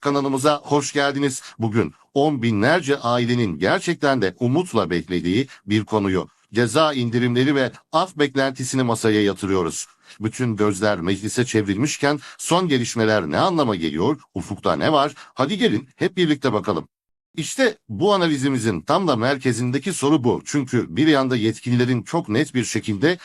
Kanalımıza hoş geldiniz. Bugün on binlerce ailenin gerçekten de umutla beklediği bir konuyu, ceza indirimleri ve af beklentisini masaya yatırıyoruz. Bütün gözler meclise çevrilmişken son gelişmeler ne anlama geliyor, ufukta ne var? Hadi gelin hep birlikte bakalım. İşte bu analizimizin tam da merkezindeki soru bu. Çünkü bir yanda yetkililerin çok net bir şekilde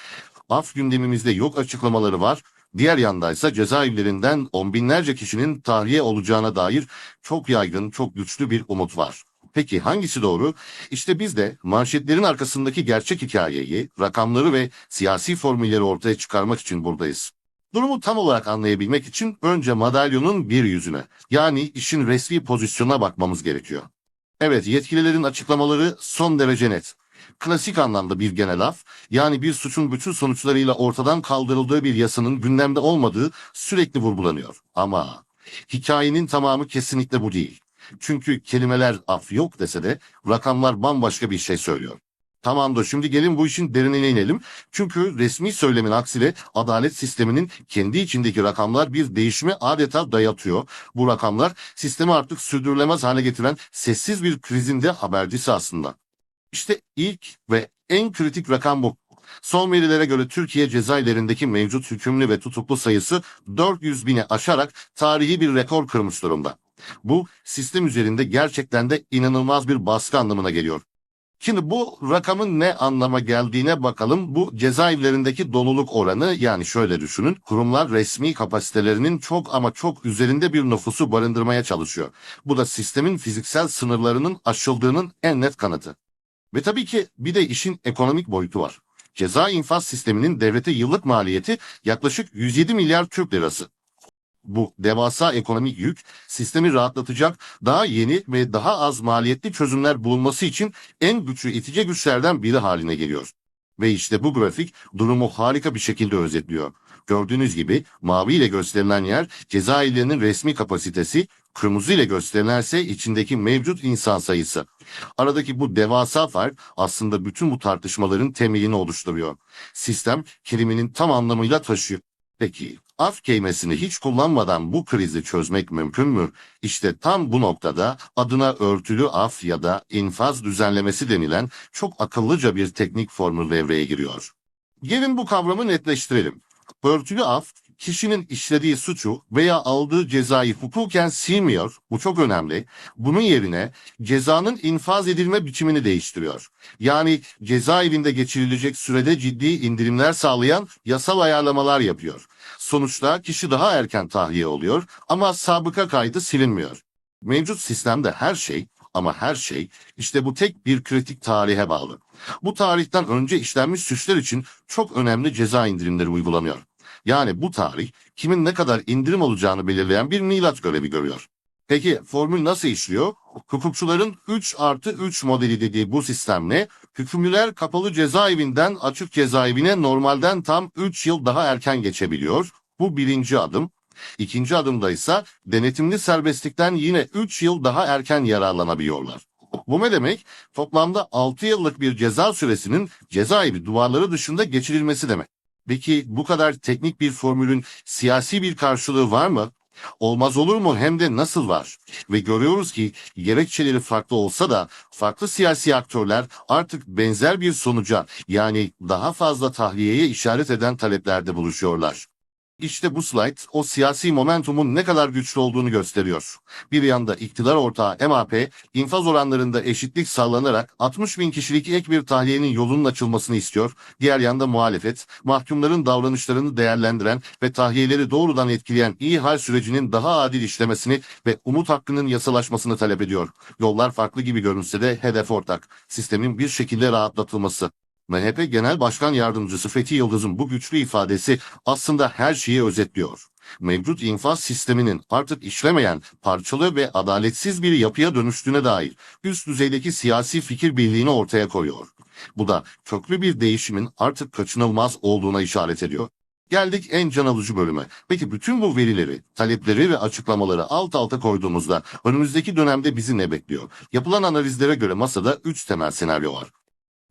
af gündemimizde yok açıklamaları var. Diğer yandaysa cezaevlerinden on binlerce kişinin tahliye olacağına dair çok yaygın, çok güçlü bir umut var. Peki hangisi doğru? İşte biz de manşetlerin arkasındaki gerçek hikayeyi, rakamları ve siyasi formülleri ortaya çıkarmak için buradayız. Durumu tam olarak anlayabilmek için önce madalyonun bir yüzüne, yani işin resmi pozisyonuna bakmamız gerekiyor. Evet, yetkililerin açıklamaları son derece net. Klasik anlamda bir genel af, yani bir suçun bütün sonuçlarıyla ortadan kaldırıldığı bir yasanın gündemde olmadığı sürekli vurgulanıyor. Ama hikayenin tamamı kesinlikle bu değil. Çünkü kelimeler af yok dese de rakamlar bambaşka bir şey söylüyor. Tamamdır şimdi gelin bu işin derinine inelim. Çünkü resmi söylemin aksine adalet sisteminin kendi içindeki rakamlar bir değişimi adeta dayatıyor. Bu rakamlar sistemi artık sürdürülemez hale getiren sessiz bir krizin de habercisi aslında. İşte ilk ve en kritik rakam bu. Son verilere göre Türkiye cezaevlerindeki mevcut hükümlü ve tutuklu sayısı 400 bini aşarak tarihi bir rekor kırmış durumda. Bu sistem üzerinde gerçekten de inanılmaz bir baskı anlamına geliyor. Şimdi bu rakamın ne anlama geldiğine bakalım. Bu cezaevlerindeki doluluk oranı yani şöyle düşünün. Kurumlar resmi kapasitelerinin çok ama çok üzerinde bir nüfusu barındırmaya çalışıyor. Bu da sistemin fiziksel sınırlarının aşıldığının en net kanıtı. Ve tabii ki bir de işin ekonomik boyutu var. Ceza infaz sisteminin devlete yıllık maliyeti yaklaşık 107 milyar Türk lirası. Bu devasa ekonomik yük sistemi rahatlatacak daha yeni ve daha az maliyetli çözümler bulunması için en güçlü itici güçlerden biri haline geliyor. Ve işte bu grafik durumu harika bir şekilde özetliyor. Gördüğünüz gibi mavi ile gösterilen yer cezaevlerinin resmi kapasitesi, kırmızı ile gösterilense içindeki mevcut insan sayısı. Aradaki bu devasa fark aslında bütün bu tartışmaların temelini oluşturuyor. Sistem keliminin tam anlamıyla taşıyor. Peki af kelimesini hiç kullanmadan bu krizi çözmek mümkün mü? İşte tam bu noktada adına örtülü af ya da infaz düzenlemesi denilen çok akıllıca bir teknik formül devreye giriyor. Gelin bu kavramı netleştirelim. Örtülü af, kişinin işlediği suçu veya aldığı cezayı hukuken silmiyor, bu çok önemli. Bunun yerine cezanın infaz edilme biçimini değiştiriyor. Yani cezaevinde geçirilecek sürede ciddi indirimler sağlayan yasal ayarlamalar yapıyor. Sonuçta kişi daha erken tahliye oluyor ama sabıka kaydı silinmiyor. Mevcut sistemde her şey ama her şey işte bu tek bir kritik tarihe bağlı. Bu tarihten önce işlenmiş suçlar için çok önemli ceza indirimleri uygulanıyor. Yani bu tarih kimin ne kadar indirim olacağını belirleyen bir milat görevi görüyor. Peki formül nasıl işliyor? Hukukçuların 3 artı 3 modeli dediği bu sistemle hükümlüler kapalı cezaevinden açık cezaevine normalden tam 3 yıl daha erken geçebiliyor. Bu birinci adım. İkinci adımda ise denetimli serbestlikten yine 3 yıl daha erken yararlanabiliyorlar. Bu ne demek? Toplamda 6 yıllık bir ceza süresinin cezaevi duvarları dışında geçirilmesi demek. Peki bu kadar teknik bir formülün siyasi bir karşılığı var mı? Olmaz olur mu hem de nasıl var? Ve görüyoruz ki gerekçeleri farklı olsa da farklı siyasi aktörler artık benzer bir sonuca yani daha fazla tahliyeye işaret eden taleplerde buluşuyorlar. İşte bu slide o siyasi momentumun ne kadar güçlü olduğunu gösteriyor. Bir yanda iktidar ortağı MHP, infaz oranlarında eşitlik sağlanarak 60 bin kişilik ek bir tahliyenin yolunun açılmasını istiyor. Diğer yanda muhalefet, mahkumların davranışlarını değerlendiren ve tahliyeleri doğrudan etkileyen iyi hal sürecinin daha adil işlemesini ve umut hakkının yasalaşmasını talep ediyor. Yollar farklı gibi görünse de hedef ortak. Sistemin bir şekilde rahatlatılması. MHP Genel Başkan Yardımcısı Fethi Yıldız'ın bu güçlü ifadesi aslında her şeyi özetliyor. Mevcut infaz sisteminin artık işlemeyen, parçalı ve adaletsiz bir yapıya dönüştüğüne dair üst düzeydeki siyasi fikir birliğini ortaya koyuyor. Bu da köklü bir değişimin artık kaçınılmaz olduğuna işaret ediyor. Geldik en can alıcı bölüme. Peki bütün bu verileri, talepleri ve açıklamaları alt alta koyduğumuzda önümüzdeki dönemde bizi ne bekliyor? Yapılan analizlere göre masada 3 temel senaryo var.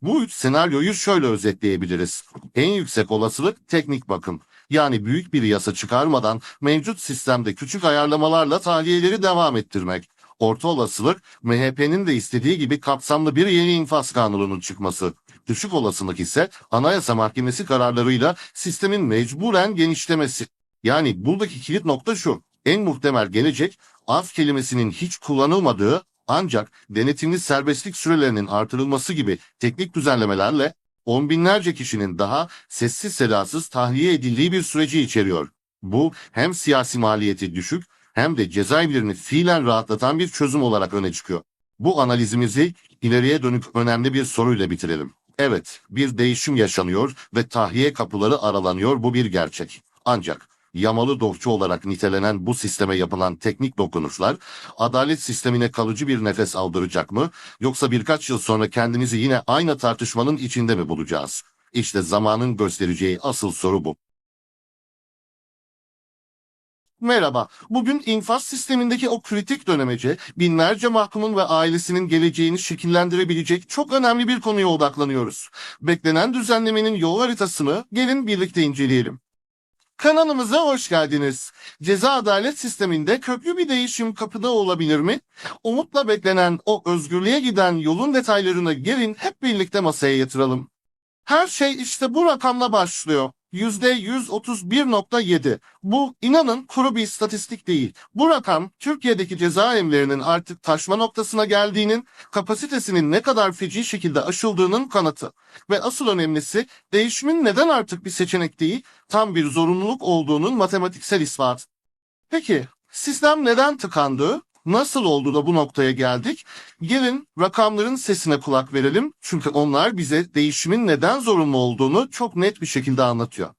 Bu üç senaryoyu şöyle özetleyebiliriz. En yüksek olasılık teknik bakım. Yani büyük bir yasa çıkarmadan mevcut sistemde küçük ayarlamalarla tahliyeleri devam ettirmek. Orta olasılık MHP'nin de istediği gibi kapsamlı bir yeni infaz kanununun çıkması. Düşük olasılık ise Anayasa Mahkemesi kararlarıyla sistemin mecburen genişlemesi. Yani buradaki kilit nokta şu. En muhtemel gelecek af kelimesinin hiç kullanılmadığı ancak denetimli serbestlik sürelerinin artırılması gibi teknik düzenlemelerle on binlerce kişinin daha sessiz sedasız tahliye edildiği bir süreci içeriyor. Bu hem siyasi maliyeti düşük hem de cezaevlerini fiilen rahatlatan bir çözüm olarak öne çıkıyor. Bu analizimizi ileriye dönük önemli bir soruyla bitirelim. Evet, bir değişim yaşanıyor ve tahliye kapıları aralanıyor bu bir gerçek. Ancak yamalı dokçu olarak nitelenen bu sisteme yapılan teknik dokunuşlar adalet sistemine kalıcı bir nefes aldıracak mı yoksa birkaç yıl sonra kendimizi yine aynı tartışmanın içinde mi bulacağız? İşte zamanın göstereceği asıl soru bu. Merhaba. Bugün infaz sistemindeki o kritik dönemece binlerce mahkumun ve ailesinin geleceğini şekillendirebilecek çok önemli bir konuya odaklanıyoruz. Beklenen düzenlemenin yol haritasını gelin birlikte inceleyelim. Kanalımıza hoş geldiniz. Ceza adalet sisteminde köklü bir değişim kapıda olabilir mi? Umutla beklenen o özgürlüğe giden yolun detaylarını gelin hep birlikte masaya yatıralım. Her şey işte bu rakamla başlıyor. %131.7. Bu inanın kuru bir istatistik değil. Bu rakam Türkiye'deki cezaevlerinin artık taşma noktasına geldiğinin, kapasitesinin ne kadar feci şekilde aşıldığının kanıtı. Ve asıl önemlisi değişimin neden artık bir seçenek değil, tam bir zorunluluk olduğunun matematiksel ispatı. Peki sistem neden tıkandı? Nasıl oldu da bu noktaya geldik? Gelin rakamların sesine kulak verelim. Çünkü onlar bize değişimin neden zorunlu olduğunu çok net bir şekilde anlatıyor.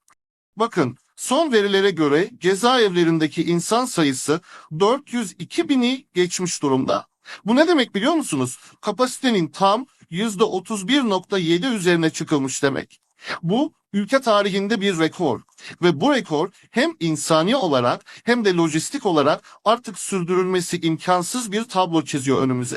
Bakın son verilere göre cezaevlerindeki insan sayısı 402 bini geçmiş durumda. Bu ne demek biliyor musunuz? Kapasitenin tam %31.7 üzerine çıkılmış demek. Bu ülke tarihinde bir rekor ve bu rekor hem insani olarak hem de lojistik olarak artık sürdürülmesi imkansız bir tablo çiziyor önümüze.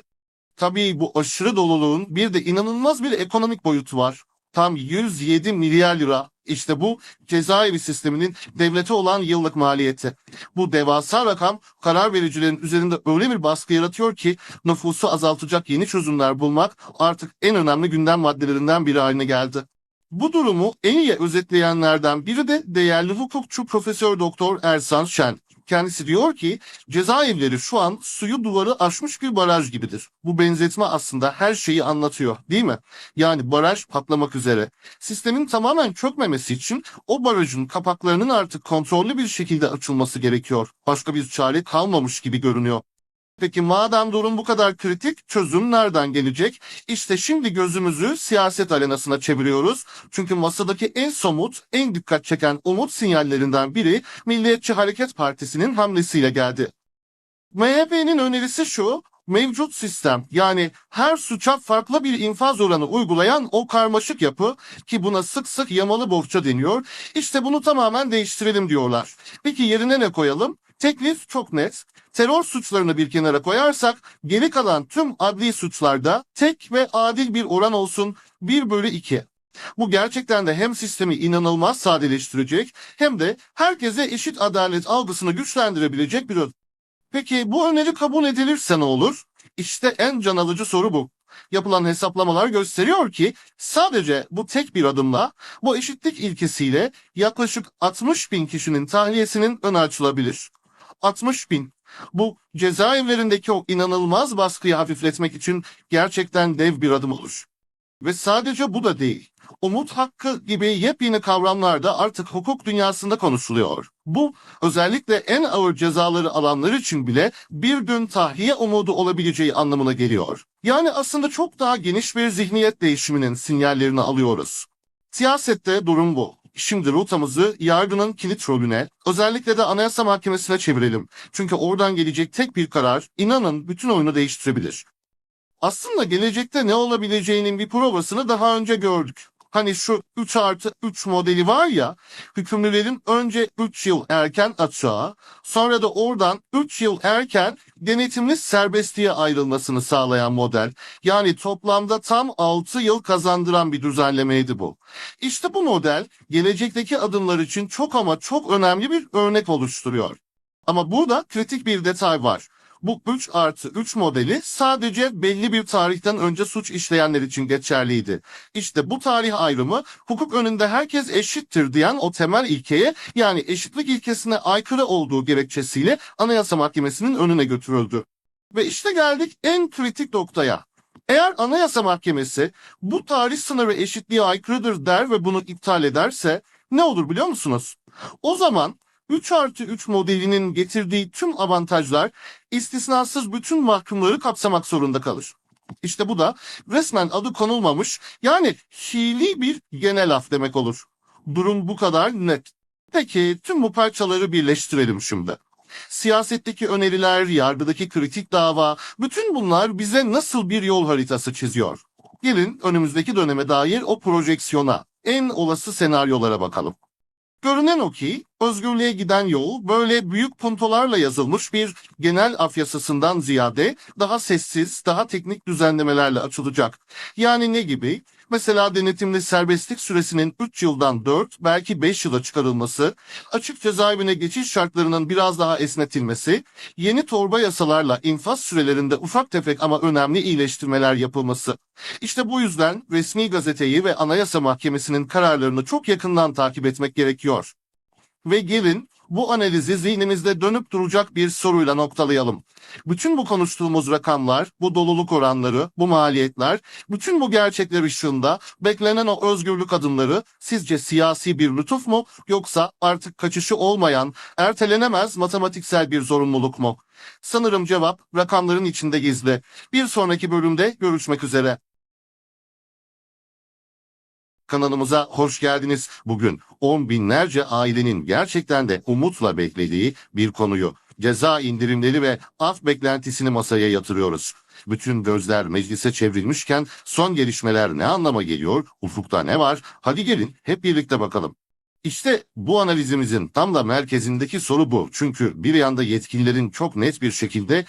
Tabii bu aşırı doluluğun bir de inanılmaz bir ekonomik boyutu var. Tam 107 milyar lira. İşte bu cezaevi sisteminin devlete olan yıllık maliyeti. Bu devasa rakam karar vericilerin üzerinde öyle bir baskı yaratıyor ki nüfusu azaltacak yeni çözümler bulmak artık en önemli gündem maddelerinden biri haline geldi. Bu durumu en iyi özetleyenlerden biri de değerli hukukçu Profesör Doktor Ersan Şen. Kendisi diyor ki cezaevleri şu an suyu duvarı aşmış bir baraj gibidir. Bu benzetme aslında her şeyi anlatıyor değil mi? Yani baraj patlamak üzere. Sistemin tamamen çökmemesi için o barajın kapaklarının artık kontrollü bir şekilde açılması gerekiyor. Başka bir çare kalmamış gibi görünüyor. Peki madem durum bu kadar kritik, çözüm nereden gelecek? İşte şimdi gözümüzü siyaset arenasına çeviriyoruz. Çünkü masadaki en somut, en dikkat çeken umut sinyallerinden biri Milliyetçi Hareket Partisi'nin hamlesiyle geldi. MHP'nin önerisi şu, mevcut sistem yani her suça farklı bir infaz oranı uygulayan o karmaşık yapı ki buna sık sık yamalı bohça deniyor. İşte bunu tamamen değiştirelim diyorlar. Peki yerine ne koyalım? Teklif çok net. Terör suçlarını bir kenara koyarsak geri kalan tüm adli suçlarda tek ve adil bir oran olsun 1 bölü 2. Bu gerçekten de hem sistemi inanılmaz sadeleştirecek hem de herkese eşit adalet algısını güçlendirebilecek bir ödül. Peki bu öneri kabul edilirse ne olur? İşte en can alıcı soru bu. Yapılan hesaplamalar gösteriyor ki sadece bu tek bir adımla bu eşitlik ilkesiyle yaklaşık 60 bin kişinin tahliyesinin önü açılabilir. 60 bin. Bu cezaevlerindeki o inanılmaz baskıyı hafifletmek için gerçekten dev bir adım olur. Ve sadece bu da değil. Umut hakkı gibi yepyeni kavramlar da artık hukuk dünyasında konuşuluyor. Bu özellikle en ağır cezaları alanlar için bile bir gün tahliye umudu olabileceği anlamına geliyor. Yani aslında çok daha geniş bir zihniyet değişiminin sinyallerini alıyoruz. Siyasette durum bu. Şimdi rotamızı yargının kilit rolüne, özellikle de Anayasa Mahkemesi'ne çevirelim. Çünkü oradan gelecek tek bir karar, inanın bütün oyunu değiştirebilir. Aslında gelecekte ne olabileceğinin bir provasını daha önce gördük. Hani şu 3 artı 3 modeli var ya, hükümlülerin önce 3 yıl erken açığa, sonra da oradan 3 yıl erken denetimli serbestliğe ayrılmasını sağlayan model. Yani toplamda tam 6 yıl kazandıran bir düzenlemeydi bu. İşte bu model gelecekteki adımlar için çok ama çok önemli bir örnek oluşturuyor. Ama burada kritik bir detay var. Bu 3 artı 3 modeli sadece belli bir tarihten önce suç işleyenler için geçerliydi. İşte bu tarih ayrımı hukuk önünde herkes eşittir diyen o temel ilkeye yani eşitlik ilkesine aykırı olduğu gerekçesiyle Anayasa Mahkemesi'nin önüne götürüldü. Ve işte geldik en kritik noktaya. Eğer Anayasa Mahkemesi bu tarih sınırı eşitliğe aykırıdır der ve bunu iptal ederse ne olur biliyor musunuz? O zaman 3 artı 3 modelinin getirdiği tüm avantajlar istisnasız bütün mahkumları kapsamak zorunda kalır. İşte bu da resmen adı konulmamış yani fiili bir genel af demek olur. Durum bu kadar net. Peki tüm bu parçaları birleştirelim şimdi. Siyasetteki öneriler, yargıdaki kritik dava, bütün bunlar bize nasıl bir yol haritası çiziyor? Gelin önümüzdeki döneme dair o projeksiyona, en olası senaryolara bakalım. Görünen o ki özgürlüğe giden yol böyle büyük puntolarla yazılmış bir genel af yasasından ziyade daha sessiz, daha teknik düzenlemelerle açılacak. Yani ne gibi? Mesela denetimli serbestlik süresinin 3 yıldan 4 belki 5 yıla çıkarılması, açık cezaevine geçiş şartlarının biraz daha esnetilmesi, yeni torba yasalarla infaz sürelerinde ufak tefek ama önemli iyileştirmeler yapılması. İşte bu yüzden resmi gazeteyi ve Anayasa Mahkemesi'nin kararlarını çok yakından takip etmek gerekiyor. Ve gelin bu analizi zihnimizde dönüp duracak bir soruyla noktalayalım. Bütün bu konuştuğumuz rakamlar, bu doluluk oranları, bu maliyetler, bütün bu gerçekler ışığında beklenen o özgürlük adımları sizce siyasi bir lütuf mu yoksa artık kaçışı olmayan, ertelenemez matematiksel bir zorunluluk mu? Sanırım cevap rakamların içinde gizli. Bir sonraki bölümde görüşmek üzere. Kanalımıza hoş geldiniz. Bugün on binlerce ailenin gerçekten de umutla beklediği bir konuyu, ceza indirimleri ve af beklentisini masaya yatırıyoruz. Bütün gözler meclise çevrilmişken son gelişmeler ne anlama geliyor, ufukta ne var? Hadi gelin hep birlikte bakalım. İşte bu analizimizin tam da merkezindeki soru bu. Çünkü bir yanda yetkililerin çok net bir şekilde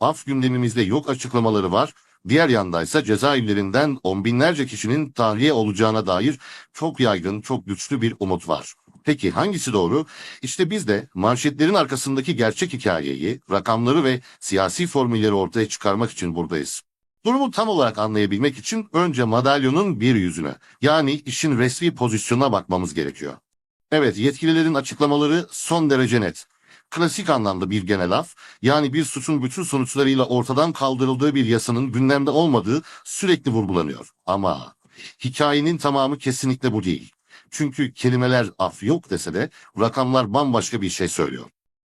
af gündemimizde yok açıklamaları var. Diğer yandaysa cezaevlerinden on binlerce kişinin tahliye olacağına dair çok yaygın, çok güçlü bir umut var. Peki hangisi doğru? İşte biz de manşetlerin arkasındaki gerçek hikayeyi, rakamları ve siyasi formülleri ortaya çıkarmak için buradayız. Durumu tam olarak anlayabilmek için önce madalyonun bir yüzüne, yani işin resmi pozisyonuna bakmamız gerekiyor. Evet, yetkililerin açıklamaları son derece net. Klasik anlamda bir genel af, yani bir suçun bütün sonuçlarıyla ortadan kaldırıldığı bir yasanın gündemde olmadığı sürekli vurgulanıyor. Ama hikayenin tamamı kesinlikle bu değil. Çünkü kelimeler af yok dese de rakamlar bambaşka bir şey söylüyor.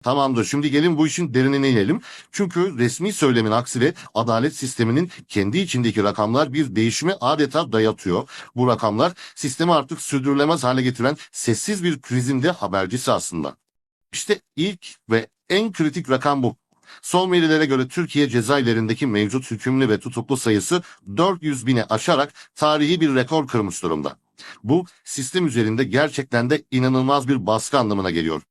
Tamamdır şimdi gelin bu işin derinine inelim. Çünkü resmi söylemin aksine adalet sisteminin kendi içindeki rakamlar bir değişimi adeta dayatıyor. Bu rakamlar sistemi artık sürdürülemez hale getiren sessiz bir krizin de habercisi aslında. İşte ilk ve en kritik rakam bu. Son verilere göre Türkiye cezaevlerindeki mevcut hükümlü ve tutuklu sayısı 400 bini aşarak tarihi bir rekor kırmış durumda. Bu sistem üzerinde gerçekten de inanılmaz bir baskı anlamına geliyor.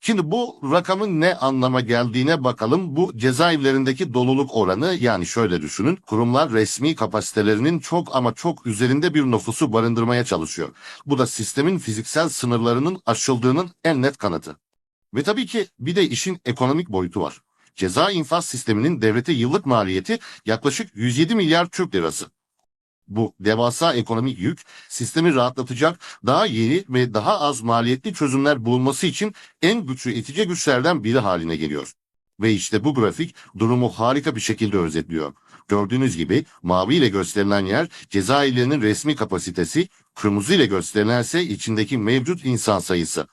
Şimdi bu rakamın ne anlama geldiğine bakalım. Bu cezaevlerindeki doluluk oranı yani şöyle düşünün. Kurumlar resmi kapasitelerinin çok ama çok üzerinde bir nüfusu barındırmaya çalışıyor. Bu da sistemin fiziksel sınırlarının aşıldığının en net kanıtı. Ve tabii ki bir de işin ekonomik boyutu var. Ceza infaz sisteminin devlete yıllık maliyeti yaklaşık 107 milyar Türk lirası. Bu devasa ekonomik yük sistemi rahatlatacak daha yeni ve daha az maliyetli çözümler bulunması için en güçlü itici güçlerden biri haline geliyor. Ve işte bu grafik durumu harika bir şekilde özetliyor. Gördüğünüz gibi mavi ile gösterilen yer cezaevlerinin resmi kapasitesi, kırmızı ile gösterilense içindeki mevcut insan sayısı.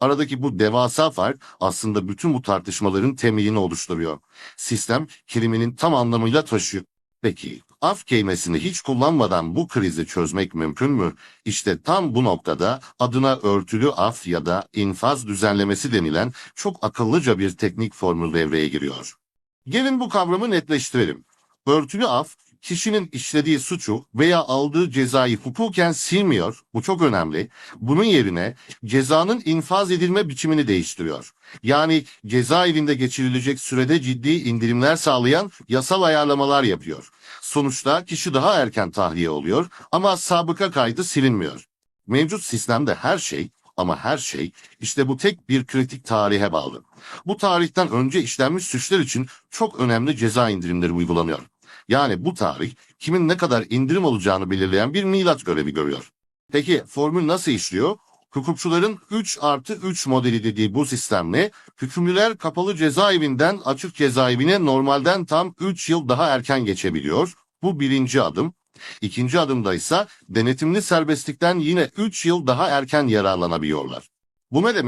Aradaki bu devasa fark aslında bütün bu tartışmaların temelini oluşturuyor. Sistem keliminin tam anlamıyla taşıyor. Peki af kelimesini hiç kullanmadan bu krizi çözmek mümkün mü? İşte tam bu noktada adına örtülü af ya da infaz düzenlemesi denilen çok akıllıca bir teknik formül devreye giriyor. Gelin bu kavramı netleştirelim. Örtülü af kişinin işlediği suçu veya aldığı cezayı hukuken silmiyor. Bu çok önemli. Bunun yerine cezanın infaz edilme biçimini değiştiriyor. Yani cezaevinde geçirilecek sürede ciddi indirimler sağlayan yasal ayarlamalar yapıyor. Sonuçta kişi daha erken tahliye oluyor ama sabıka kaydı silinmiyor. Mevcut sistemde her şey ama her şey işte bu tek bir kritik tarihe bağlı. Bu tarihten önce işlenmiş suçlar için çok önemli ceza indirimleri uygulanıyor. Yani bu tarih kimin ne kadar indirim olacağını belirleyen bir milat görevi görüyor. Peki formül nasıl işliyor? Hukukçuların 3 artı 3 modeli dediği bu sistemle hükümlüler kapalı cezaevinden açık cezaevine normalden tam 3 yıl daha erken geçebiliyor. Bu birinci adım. İkinci adımda ise denetimli serbestlikten yine 3 yıl daha erken yararlanabiliyorlar. Bu ne demek?